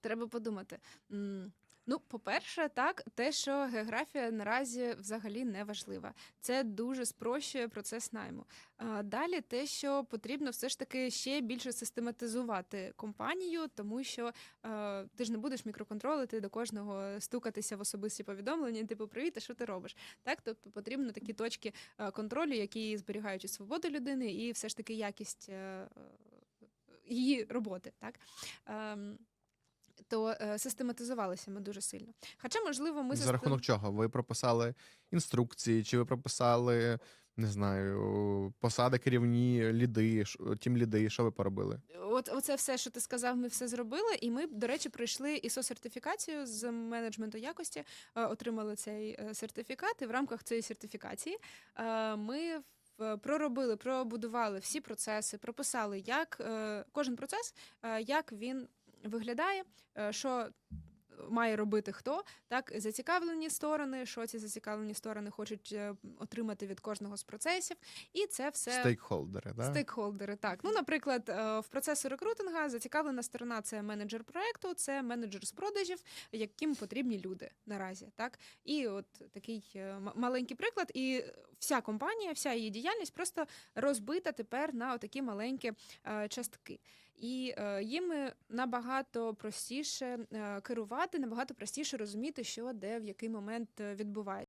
Треба подумати. Ну, по-перше, так, те, що географія наразі взагалі не важлива. Це дуже спрощує процес найму. Далі те, що потрібно все ж таки ще більше систематизувати компанію, тому що ти ж не будеш мікроконтролити до кожного стукатися в особисті повідомлення, типу привіт, а що ти робиш? Так, тобто потрібно такі точки контролю, які зберігають і свободу людини, і все ж таки якість е, е, її роботи. Так. Ем, то е, систематизувалися ми дуже сильно. Хоча, можливо, ми За систем- рахунок чого? Ви прописали інструкції, чи ви прописали, не знаю, посади керівні, ліди, тім ліди, що ви поробили? От оце все, що ти сказав, ми все зробили. І ми, до речі, пройшли ISO сертифікацію з менеджменту якості, е, отримали цей е, сертифікат. І в рамках цієї сертифікації ми проробили, пробудували всі процеси, прописали, як кожен процес, як він виглядає, е, що. Має робити хто так зацікавлені сторони, що ці зацікавлені сторони хочуть е, отримати від кожного з процесів, і це все Стейкхолдери, да? Стейкхолдери, так. Ну, наприклад, е, в процесі рекрутинга зацікавлена сторона це менеджер проекту, це менеджер з продажів, яким потрібні люди наразі. Так? І от такий маленький приклад, і вся компанія, вся її діяльність просто розбита тепер на такі маленькі частки. І е, їм набагато простіше е, керувати, набагато простіше розуміти, що де в який момент е, відбувається.